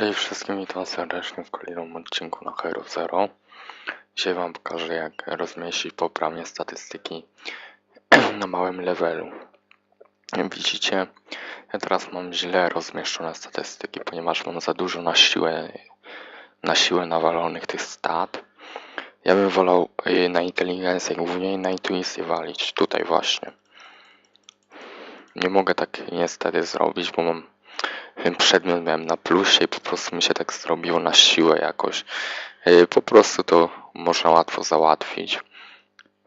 Cześć wszystkim, witam serdecznie w kolejnym odcinku na Hero Zero. Dzisiaj wam pokażę jak rozmieścić poprawnie statystyki na małym levelu. Widzicie, ja teraz mam źle rozmieszczone statystyki, ponieważ mam za dużo na siłę, na siłę nawalonych tych stat. Ja bym wolał y, na inteligencję głównie na intuicję walić, tutaj właśnie. Nie mogę tak niestety zrobić, bo mam ten przedmiot miałem na plusie i po prostu mi się tak zrobiło na siłę jakoś. Yy, Po prostu to można łatwo załatwić.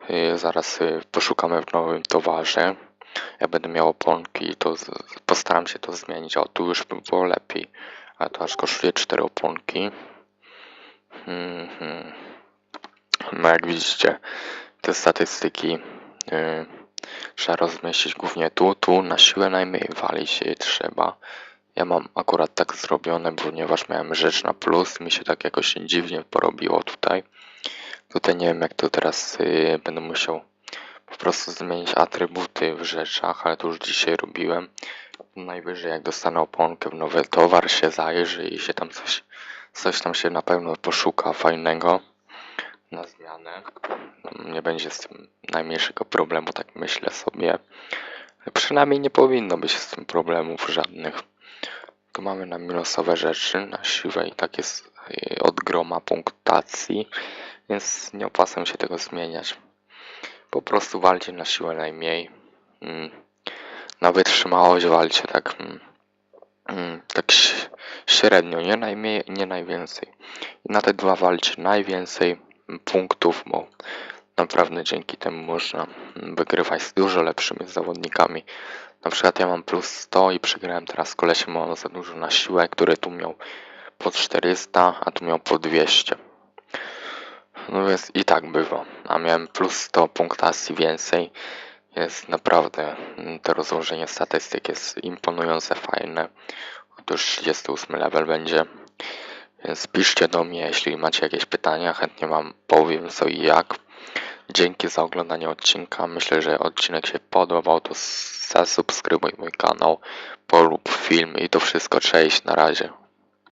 Yy, Zaraz yy, poszukamy w nowym towarze. Ja będę miał oponki, to postaram się to zmienić. O, tu już by było lepiej. Ale to aż kosztuje 4 oponki. Mhm. No jak widzicie, te statystyki trzeba rozmieścić głównie tu, tu, na siłę najmniej walić trzeba. Ja mam akurat tak zrobione, ponieważ miałem rzecz na plus, mi się tak jakoś dziwnie porobiło tutaj. Tutaj nie wiem jak to teraz yy, będę musiał po prostu zmienić atrybuty w rzeczach, ale to już dzisiaj robiłem. Najwyżej jak dostanę oponkę w nowy towar się zajrzy i się tam coś, coś tam się na pewno poszuka fajnego na zmianę. Nie będzie z tym najmniejszego problemu, tak myślę sobie. Przynajmniej nie powinno być z tym problemów żadnych. Mamy na minusowe rzeczy, na siłę i tak jest y, od groma punktacji, więc nie opłacam się tego zmieniać. Po prostu walcie na siłę najmniej. Mm. Na wytrzymałość walcie tak, mm, mm, tak średnio, nie najmniej, nie najwięcej. I na te dwa walcie najwięcej punktów, bo naprawdę dzięki temu można wygrywać z dużo lepszymi zawodnikami. Na przykład ja mam plus 100 i przegrałem teraz kolesiem, mam za dużo na siłę, który tu miał po 400, a tu miał po 200. No więc i tak bywa. A miałem plus 100 punktacji więcej. Jest naprawdę, mm, to rozłożenie statystyk jest imponujące, fajne. Już 38 level będzie. Więc piszcie do mnie, jeśli macie jakieś pytania, chętnie wam powiem co i jak. Dzięki za oglądanie odcinka. Myślę, że odcinek się podobał. To zasubskrybuj mój kanał, polub film i to wszystko. Cześć, na razie.